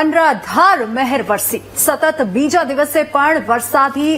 અનરાધાર મહેર વરસી. સતત બીજા દિવસે પણ વરસાદી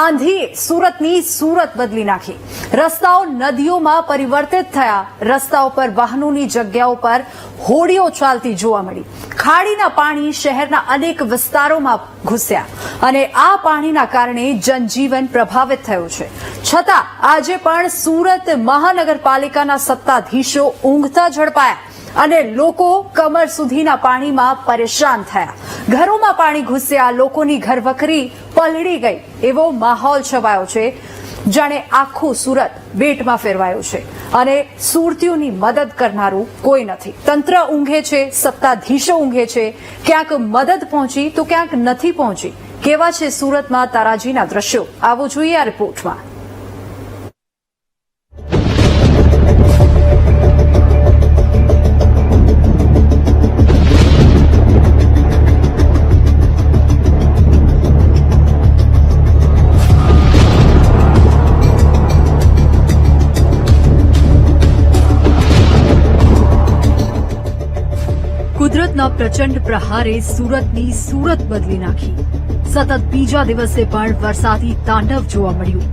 આંધીએ સુરતની સુરત બદલી નાખી. રસ્તાઓ નદીઓમાં પરિવર્તિત થયા. રસ્તાઓ પર વાહનોની જગ્યાઓ પર હોડીઓ ચાલતી જોવા મળી. ખાડીના પાણી શહેરના અનેક વિસ્તારોમાં ઘૂસ્યા અને આ પાણીના કારણે જનજીવન પ્રભાવિત થયું છે. છતાં આજે પણ સુરત મહાનગરપાલિકાના સત્તાધીશો ઊંઘતા ઝડપાયા. અને લોકો કમર સુધીના પાણીમાં પરેશાન થયા. ઘરોમાં પાણી ઘૂસ્યા, લોકોની ઘરવખરી પલળી ગઈ. એવો માહોલ છવાયો છે, જાણે આખું સુરત બેટમાં ફેરવાયું છે. અને સુરતીઓની મદદ કરનારું કોઈ નથી. તંત્ર ઊંઘે છે, સત્તાધીશો ઊંઘે છે. ક્યાંક મદદ પહોંચી તો ક્યાંક નથી પહોંચી. કેવા છે સુરતમાં તારાજીના દ્રશ્યો? આવું જોઈએ આ રિપોર્ટમાં. પ્રચંડ પ્રહારે સુરતની સુરત બદલી નાખી. સતત બીજા દિવસે પણ વરસાદી તાંડવ જોવા મળ્યું.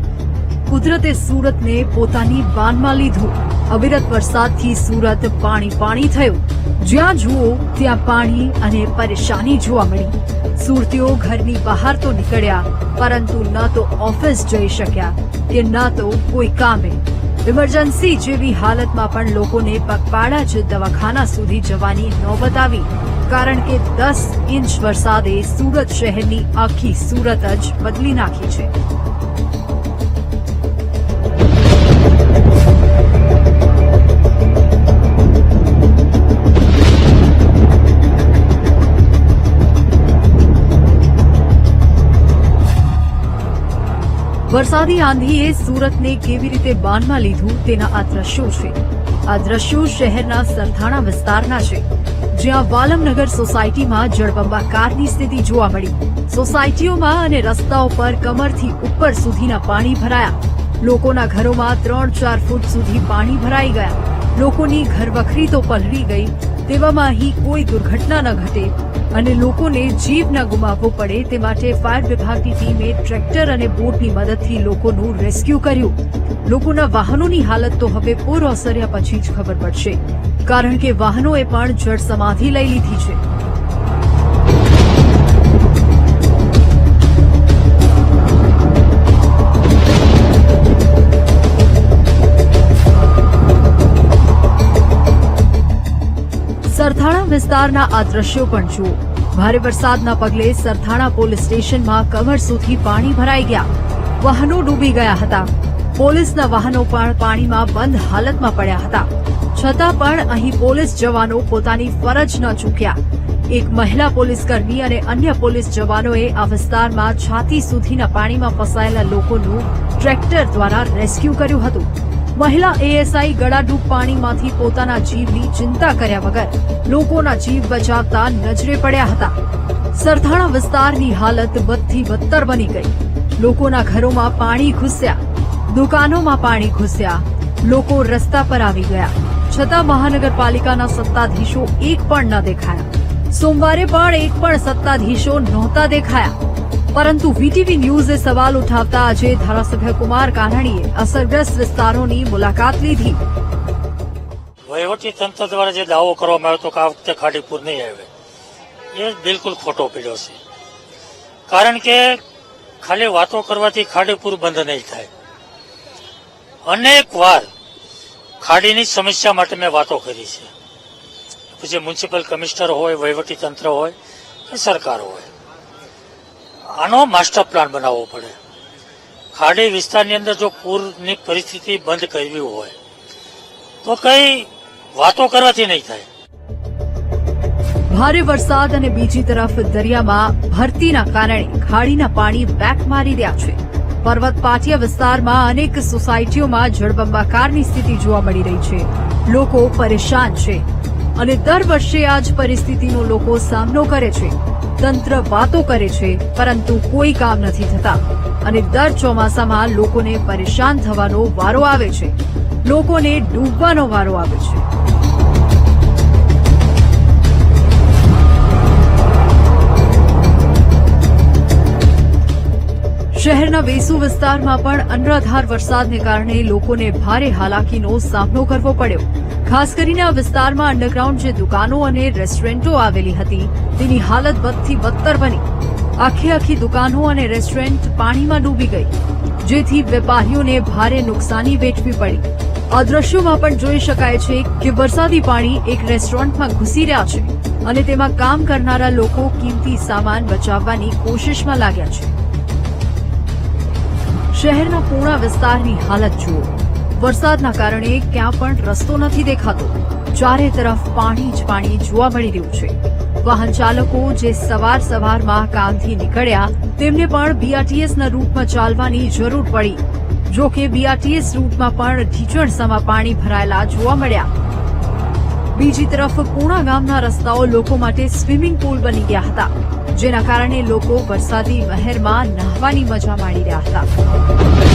કુદરતે સુરતને પોતાની બાનમાં લીધું. અવિરત વરસાદથી સુરત પાણી પાણી થયું. જ્યાં જુઓ ત્યાં પાણી અને પરેશાની જોવા મળી. સુરતીઓ ઘરની બહાર તો નીકળ્યા, પરંતુ ન તો ઓફિસ જઈ શક્યા કે ન તો કોઈ કામે. ઇમરજન્સી જેવી હાલતમાં પણ લોકોને પગપાળા જ દવાખાના સુધી જવાની નોબત આવી. કારણ કે દસ ઇંચ વરસાદે સુરત શહેરની આખી સુરત જ બદલી નાખી છે. વરસાદી આંધીએ સુરતને કેવી રીતે બાનમાં લીધું તેના આ દ્રશ્યો છે. આ દ્રશ્યો શહેરના સરથાણા વિસ્તારના છે. જ્યાં વાલમનગર સોસાયટીમાં જળબંબાકારની સ્થિતિ જોવા મળી. સોસાયટીઓમાં અને રસ્તાઓ પર કમરથી ઉપર સુધીના પાણી ભરાયા. લોકોના ઘરોમાં ત્રણ ચાર ફૂટ સુધી પાણી ભરાઈ ગયા. લોકોની ઘરવખરી તો પલળી ગઈ. તેવામાં અહીં કોઈ દુર્ઘટના ન ઘટે. અને લોકોને જીવ ન ગુમાવવો પડે તે માટે ફાયર વિભાગની ટીમે ટ્રેક્ટર અને બોટની મદદથી લોકોનું રેસ્ક્યુ કર્યું. લોકોના વાહનોની હાલત તો હવે પૂર ઓસર્યા પછી જ ખબર પડશે. કારણ કે વાહનોએ પણ જળ સમાધિ લઈ લીધી છે. વિસ્તારના આ દ્રશ્યો પણ જુઓ. ભારે વરસાદના પગલે સરથાણા પોલીસ સ્ટેશનમાં કમર સુધી પાણી ભરાઈ ગયા. વાહનો ડૂબી ગયા હતા. પોલીસના વાહનો પણ પાણીમાં બંધ હાલતમાં પડ્યા હતા. છતાં પણ અહીં પોલીસ જવાનો પોતાની ફરજ ન ચૂક્યા. એક મહિલા પોલીસકર્મી અને અન્ય પોલીસ જવાનોએ આ વિસ્તારમાં છાતી સુધીના પાણીમાં ફસાયેલા લોકોનું ટ્રેક્ટર દ્વારા રેસ્ક્યુ કર્યું હતું. મહિલા એએસઆઈ ગળાડૂબ પાણીમાંથી પોતાના જીવની ચિંતા કર્યા વગર લોકોના જીવ બચાવતા નજરે પડ્યા હતા. સરથાણા વિસ્તારની હાલત બદથી બદતર બની ગઈ. લોકોના ઘરોમાં પાણી ઘૂસ્યા. દુકાનોમાં પાણી ઘૂસ્યા. લોકો રસ્તા પર આવી ગયા. છતાં મહાનગરપાલિકાના સત્તાધીશો એક પણ ન દેખાયા. સોમવારે પણ એક પણ સત્તાધીશો નહોતા દેખાયા. પરંતુ વીટીવી ન્યૂઝે સવાલ ઉઠાવતા આજે ધારાસભ્ય કુમાર કાનાણીએ અસરગ્રસ્ત વિસ્તારોની મુલાકાત લીધી. વહીવટી તંત્ર દ્વારા જે દાવો કરવામાં આવ્યો હતો કે આ વખતે ખાડીપુર નહીં આવે, એ બિલકુલ ખોટો પડ્યો છે. કારણ કે ખાલી વાતો કરવાથી ખાડીપુર બંધ નહીં થાય. અનેક વાર ખાડીની સમસ્યા માટે મેં વાતો કરી છે. પછી મ્યુનિસિપલ કમિશનર હોય, વહીવટી તંત્ર હોય કે સરકાર હોય. આનો માસ્ટર પ્લાન બનાવવો પડે. ખાડી વિસ્તારની અંદર જો પૂરની પરિસ્થિતિ બંધ કરવી હોય, તો કઈ વાતો કરવાથી નહીં થાય. ભારે વરસાદ અને બીજી તરફ દરિયામાં ભરતીના કારણે ખાડીના પાણી બેક મારી રહ્યા છે. પર્વત પાટિયા વિસ્તારમાં અનેક સોસાયટીઓમાં જળબંબાકારની સ્થિતિ જોવા મળી રહી છે. લોકો પરેશાન છે અને દર વર્ષે આ જ પરિસ્થિતિનો લોકો સામનો કરે છે. તંત્ર વાતો કરે છે, પરંતુ કોઈ કામ નથી થતા. અને દર ચોમાસામાં લોકોને પરેશાન થવાનો વારો આવે છે. લોકોને ડૂબવાનો વારો આવે છે. શહેરના વેસુ વિસ્તારમાં પણ અનરાધાર વરસાદને કારણે લોકોને ભારે હાલાકીનો સામનો કરવો પડ્યો. ખાસ કરીને આ વિસ્તારમાં અંડરગ્રાઉન્ડ જે દુકાનો અને રેસ્ટોરન્ટો આવેલી હતી તેની હાલત બદથી બદતર બની. આખી આખી દુકાનો અને રેસ્ટોરન્ટ પાણીમાં ડૂબી ગઈ, જેથી વેપારીઓને ભારે નુકસાની વેઠવી પડી. આ પણ જોઈ શકાય છે કે વરસાદી પાણી એક રેસ્ટોરન્ટમાં ઘૂસી રહ્યા છે અને તેમાં કામ કરનારા લોકો કિંમતી સામાન બચાવવાની કોશિશમાં લાગ્યા છે. શહેરના પૂર્ણા વિસ્તારની હાલત જુઓ. વરસાદના કારણે ક્યાં પણ રસ્તો નથી દેખાતો. ચારે તરફ પાણી જ પાણી જોવા મળી રહ્યું છે. વાહન ચાલકો જે સવાર સવારમાં કામથી નીકળ્યા, તેમને પણ બીઆરટીએસના રૂટમાં ચાલવાની જરૂર પડી. જો કે બીઆરટીએસ રૂટમાં પણ ઢીચણસામાં પાણી ભરાયેલા જોવા મળ્યા. બીજી તરફ પૂણા ગામના રસ્તાઓ લોકો માટે સ્વિમિંગ પુલ બની ગયા હતા, જેના કારણે લોકો વરસાદી મહેરમાં નહાવાની મજા માણી રહ્યા હતા.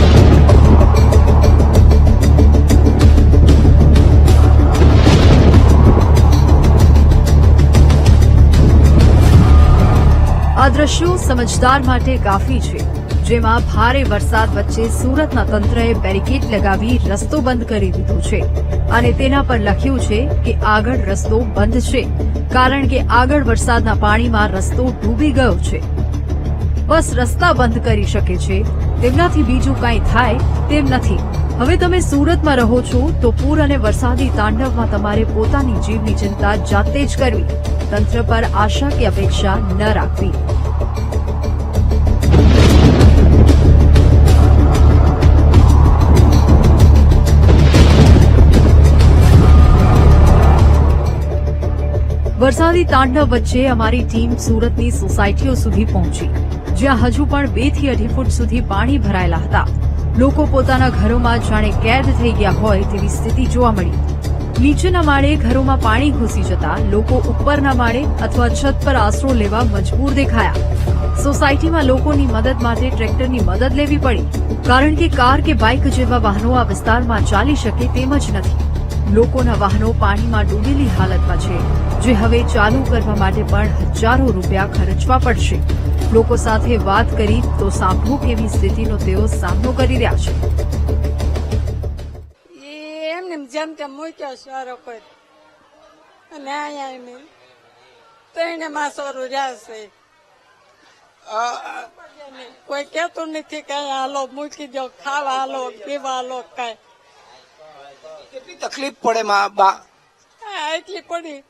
આ દ્રશ્યો સમજદાર માટે કાફી છે. જેમાં ભારે વરસાદ વચ્ચે સુરતના તંત્રએ બેરિકેડ લગાવી રસ્તો બંધ કરી દીધો છે. અને તેના પર લખ્યું છે કે આગળ રસ્તો બંધ છે, કારણ કે આગળ વરસાદના પાણીમાં રસ્તો ડૂબી ગયો છે. બસ રસ્તા બંધ કરી શકે છે. તેમનાથી બીજું કાંઈ થાય તેમ નથી. હવે તમે સુરતમાં રહો છો તો પૂર અને વરસાદી તાંડવમાં તમારે પોતાની જીવની ચિંતા જાતે જ કરવી. તંત્ર પર આશા કે અપેક્ષા ન રાખવી. વરસાદી તાંડવ વચ્ચે અમારી ટીમ સુરતની સોસાયટીઓ સુધી પહોંચી, જ્યાં હજુ પણ બેથી અઢી ફૂટ સુધી પાણી ભરાયેલા હતા. લોકો પોતાના ઘરોમાં જાણે કેદ થઈ ગયા હોય તેવી સ્થિતિ જોવા મળી. નીચેના માળે ઘરોમાં પાણી ઘૂસી જતા લોકો ઉપરના માળે અથવા છત પર આશરો લેવા મજબૂર દેખાયા. સોસાયટીમાં લોકોની મદદ માટે ટ્રેક્ટરની મદદ લેવી પડી, કારણ કે કાર કે બાઇક જેવા વાહનો આ વિસ્તારમાં ચાલી શકે તેમ જ નથી. લોકોના વાહનો પાણીમાં ડૂબેલી હાલતમાં છે, જે હવે ચાલુ કરવા માટે પણ હજારો રૂપિયા ખર્ચવા પડશે. લોકો સાથે વાત કરી તો સાંભળું કેવી સ્થિતિનો તેઓ સામનો કરી રહ્યા છે. એ એમને જેમ તેમ મૂક્યો સારો કોઈ અને અહીંયા એને ત્રણે માસોરું રહ્યા છે. કોઈ કહેતું નથી કઈ હાલો મૂકી દો ખાવા હાલો પીવા હાલો કઈ. કેટલી તકલીફ પડે માં બા? એટલી પડી.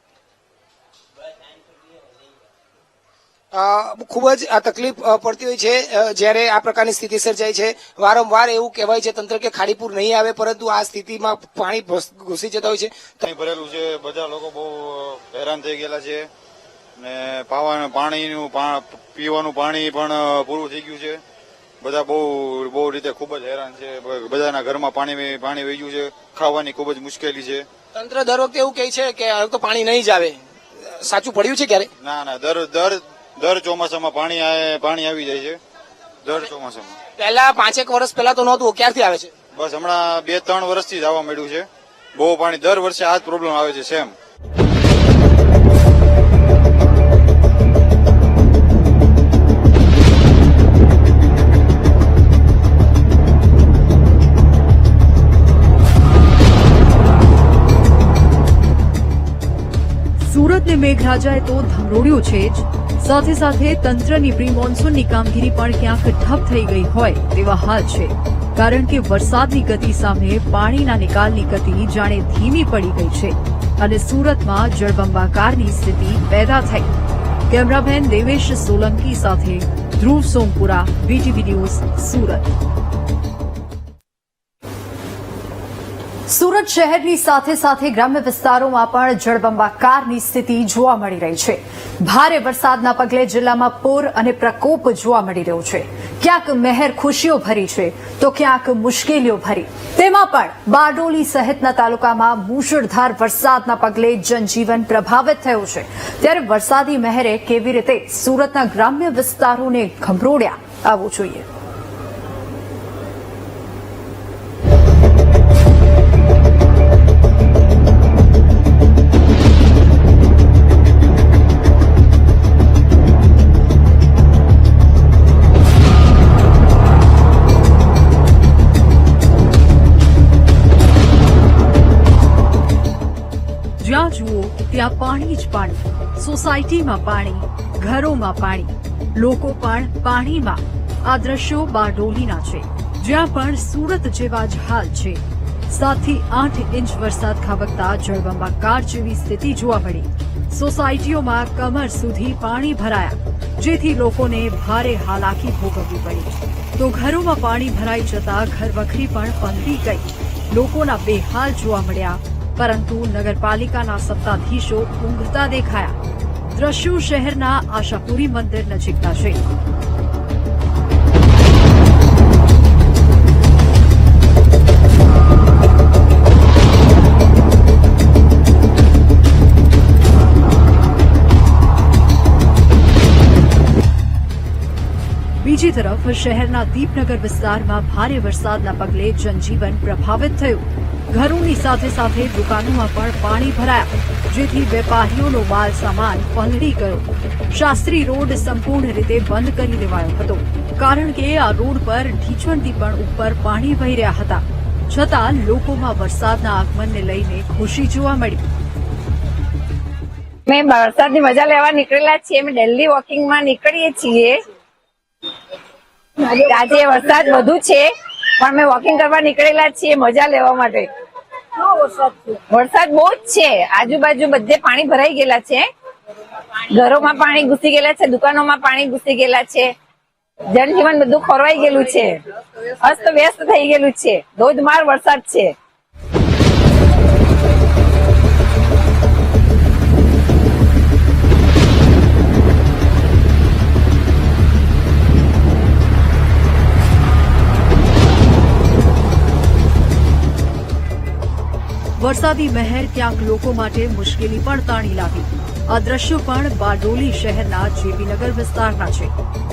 ખૂબ જ આ તકલીફ પડતી હોય છે. જ્યારે આ પ્રકારની સ્થિતિ સર્જાય છે. વારંવાર એવું કહેવાય છે તંત્ર કે ખાડીપુર નહીં આવે પરંતુ આ સ્થિતિમાં પાણી ઘૂસી જતા હોય છે. પાણી ભરેલું છે. બધા લોકો બહુ હેરાન થઈ ગયેલા છે. ને પાવાનું પાણીનું પીવાનું પાણી પણ પૂરું થઈ ગયું છે. બધા બહુ બહુ રીતે ખૂબ જ હેરાન છે. બધાના ઘરમાં પાણી પાણી વહી ગયું છે. ખાવાની ખૂબ જ મુશ્કેલી છે. તંત્ર દર વખતે એવું કહે છે કે હવે તો પાણી નહીં જ આવે. સાચું પડ્યું છે ક્યારે? ના ના દર દર દર ચોમાસામાં પાણી પાણી આવી જાય છે. દર ચોમાસામાં. પહેલા પાંચેક વર્ષ પહેલા તો નહોતું ક્યારથી આવે છે? બસ હમણાં બે ત્રણ વર્ષથી જ આવવા મળ્યું છે. બહુ પાણી દર વર્ષે આ જ પ્રોબ્લેમ આવે છે સેમ. સુરતને મેઘરાજાએ તો ધમરોડ્યો છે જ. સાથે સાથે તંત્રની પ્રી મોન્સૂનની કામગીરી પણ ક્યાંક ઠપ થઈ ગઈ હોય તેવા હાલ છે. કારણ કે વરસાદની ગતિ સામે પાણીના નિકાલની ગતિ જાણે ધીમી પડી ગઈ છે અને સુરતમાં જળબંબાકારની સ્થિતિ પેદા થઈ. કેમેરામેન દેવેશ સોલંકી સાથે ધ્રુવ સોમપુરા બીટીવી ન્યૂઝ સુરત. સુરત શહેરની સાથે સાથે ગ્રામ્ય વિસ્તારોમાં પણ જળબંબાકારની સ્થિતિ જોવા મળી રહી છે. ભારે વરસાદના પગલે જિલ્લામાં પૂર અને પ્રકોપ જોવા મળી રહ્યો છે. ક્યાંક મહેર ખુશીઓ ભરી છે તો ક્યાંક મુશ્કેલીઓ ભરી. તેમાં પણ બારડોલી સહિતના તાલુકામાં મુશળધાર વરસાદના પગલે જનજીવન પ્રભાવિત થયું છે. ત્યારે વરસાદી મહેરે કેવી રીતે સુરતના ગ્રામ્ય વિસ્તારોને ગમરોડ્યા આવવું જોઈએ? સોસાયટીમાં પાણી, ઘરોમાં પાણી. લોકો પણ પાણીમાં. આ દ્રશ્યો બારડોલીના છે. જ્યાં પણ સુરત જેવા જ હાલ છે. સાતથી આઠ ઇંચ વરસાદ ખાબકતા જળબંબાકાર જેવી સ્થિતિ જોવા મળી. સોસાયટીઓમાં કમર સુધી પાણી ભરાયા. જેથી લોકોને ભારે હાલાકી ભોગવવી પડી. તો ઘરોમાં પાણી ભરાઈ જતા ઘરવખરી પણ પલળી ગઈ. લોકોના બેહાલ જોવા મળ્યા. પરંતુ નગરપાલિકાના સત્તાધીશો ઊંઘતા દેખાયા. દ્રશ્યો શહેરના આશાપુરી મંદિર નજીકના છે. બીજી તરફ શહેરના દીપનગર વિસ્તારમાં ભારે વરસાદના પગલે જનજીવન પ્રભાવિત થયું. ઘરોની સાથે સાથે દુકાનોમાં પણ પાણી ભરાયા, જેથી વેપારીઓનો માલ સામાન પલળી ગયો. શાસ્ત્રી રોડ સંપૂર્ણ રીતે બંધ કરી દેવાયો હતો, કારણ કે આ રોડ પર ઢીચણથી પણ ઉપર પાણી વહી રહ્યા હતા. છતાં લોકોમાં વરસાદના આગમનને લઈને ખુશી જોવા મળી. મેં વરસાદની મજા લેવા નીકળેલા છીએ. અમે ડેલી વોકિંગમાં નીકળીએ છીએ. આજે વરસાદ વધુ છે. પણ અમે વોકિંગ કરવા નીકળેલા છીએ, મજા લેવા માટે. વરસાદ બહુ જ છે. આજુબાજુ બધે પાણી ભરાઈ ગયેલા છે. ઘરોમાં પાણી ઘૂસી ગયેલા છે, દુકાનોમાં પાણી ઘૂસી ગયેલા છે. જનજીવન બધું ખોરવાઈ ગયેલું છે. અસ્ત વ્યસ્ત થઈ ગયેલું છે. ધોધમાર વરસાદ છે. વરસાદી મહેર ક્યાંક લોકો માટે મુશ્કેલી પણ તાણી લાવી. આ દ્રશ્યો પણ બારડોલી શહેરના જેપીનગર વિસ્તારના છે.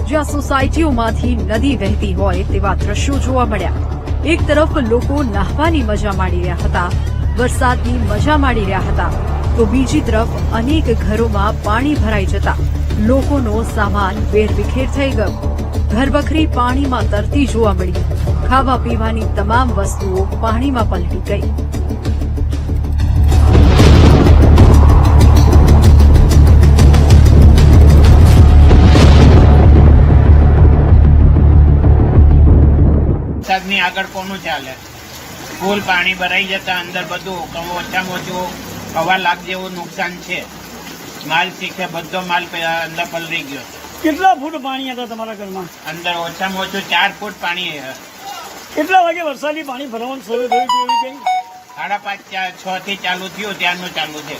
જ્યાં સોસાયટીઓમાંથી નદી વહેતી હોય તેવા દ્રશ્યો જોવા મળ્યા. એક તરફ લોકો નાહવાની મજા માણી રહ્યા હતા, વરસાદની મજા માણી રહ્યા હતા. તો બીજી તરફ અનેક ઘરોમાં પાણી ભરાઈ જતા લોકોનો સામાન વેરવિખેર થઈ ગયો. ઘરવખરી પાણીમાં તરતી જોવા મળી. ખાવા પીવાની તમામ વસ્તુઓ પાણીમાં પલટી ગઈ. આગળ કોનું ચાલે? ફૂલ પાણી ભરાઈ જતા અંદર બધું કમ ઓછામાં ઓછું હવા લાખ જેવું નુકસાન છે. માલ શીખે બધો માલ અંદર પલરી ગયો. કેટલા ફૂટ પાણી હતા તમારા ઘરમાં? અંદર ઓછામાં ઓછું ચાર ફૂટ પાણી છે. કેટલા વાગે વરસાદી પાણી ભરવાનું શરૂ થયું હતું એવી કઈ? સાડા પાંચ ચાર છ થી ચાલુ થયું ત્યારનું ચાલુ છે.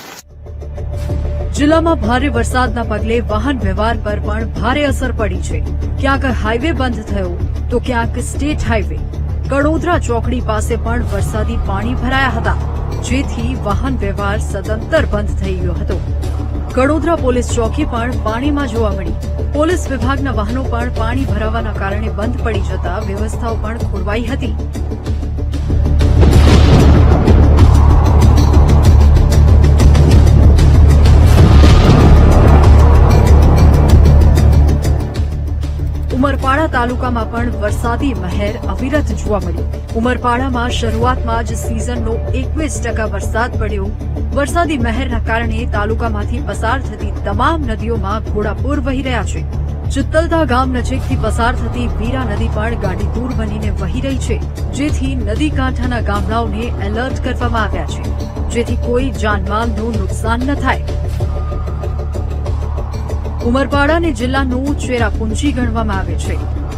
જિલ્લામાં ભારે વરસાદના પગલે વાહન વ્યવહાર પર પણ ભારે અસર પડી છે. ક્યાંક હાઈવે બંધ થયો તો ક્યાંક સ્ટેટ હાઈવે કડોદરા ચોકડી પાસે પણ વરસાદી પાણી ભરાયા હતા, જેથી વાહન વ્યવહાર સદંતર બંધ થઈ ગયો હતો. કડોદરા પોલીસ ચોકી પણ પાણીમાં જોવા મળી. પોલીસ વિભાગના વાહનો પણ પાણી ભરાવાના કારણે બંધ પડી જતા વ્યવસ્થાઓ પણ ખોરવાઈ હતી. ઉમરપાડા તાલુકામાં પણ વરસાદી મહેર અવિરત જોવા મળી ઉમરપાડામાં શરૂઆતમાં જ સિઝનનો એકવીસ ટકા વરસાદ પડ્યો. વરસાદી મહેરના કારણે તાલુકામાંથી પસાર થતી તમામ નદીઓમાં ઘોડાપૂર વહી રહ્યા છે. ચિત્તલદા ગામ નજીકથી પસાર થતી વીરા નદી પણ દૂર બનીને વહી રહી છે, જેથી નદી કાંઠાના ગામડાઓને એલર્ટ કરવામાં આવ્યા છે. જેથી કોઈ જાનમાલનું નુકસાન ન થાય. ઉમરપાડાને જિલ્લાનું ચેરાપુંજી ગણવામાં આવે છે.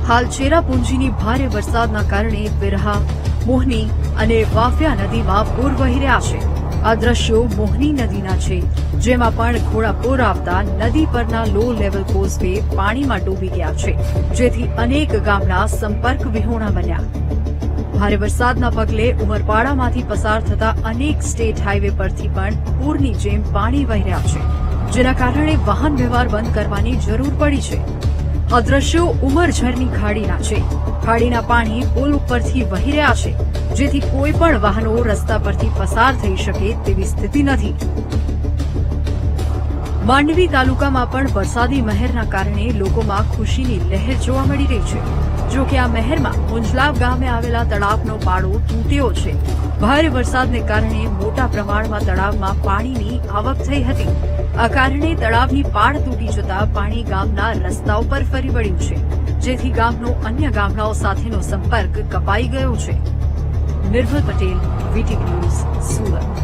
હાલ ચેરાપુંજીની ભારે વરસાદના કારણે બિરહા, મોહની અને વાફિયા નદીમાં પૂર વહી રહ્યા છે. આ દ્રશ્યો મોહની નદીના છે, જેમાં પણ ઘોડાપૂર આવતા નદી પરના લો લેવલ કોઝવે પાણીમાં ડૂબી ગયા છે, જેથી અનેક ગામના સંપર્ક વિહોણા બન્યા. ભારે વરસાદના પગલે ઉમરપાડામાંથી પસાર થતા અનેક સ્ટેટ હાઈવે પરથી પણ પૂરની જેમ પાણી વહી રહ્યા છે. જેના કારણે વાહન વ્યવહાર બંધ કરવાની જરૂર પડી છે. આ ઉમરઝરની ખાડીના છે. ખાડીના પાણી પુલ ઉપરથી વહી રહ્યા છે. જેથી કોઈ પણ વાહનો રસ્તા પરથી પસાર થઈ શકે તેવી સ્થિતિ નથી. માંડવી તાલુકામાં પણ વરસાદી મહેરના કારણે લોકોમાં ખુશીની લહેર જોવા મળી રહી છે. જો કે આ મહેરમાં મુંજલાવ ગામે આવેલા તળાવનો પાડો તૂટ્યો છે. ભારે વરસાદને કારણે મોટા પ્રમાણમાં તળાવમાં પાણીની આવક થઈ હતી. આ કારણે તળાવની પાળ તૂટી જતા પાણી ગામના રસ્તાઓ પર ફરી વળ્યું છે, જેથી ગામનો અન્ય ગામડાઓ સાથેનો સંપર્ક કપાઈ ગયો છે. Nirmal Patel VT news, Surat.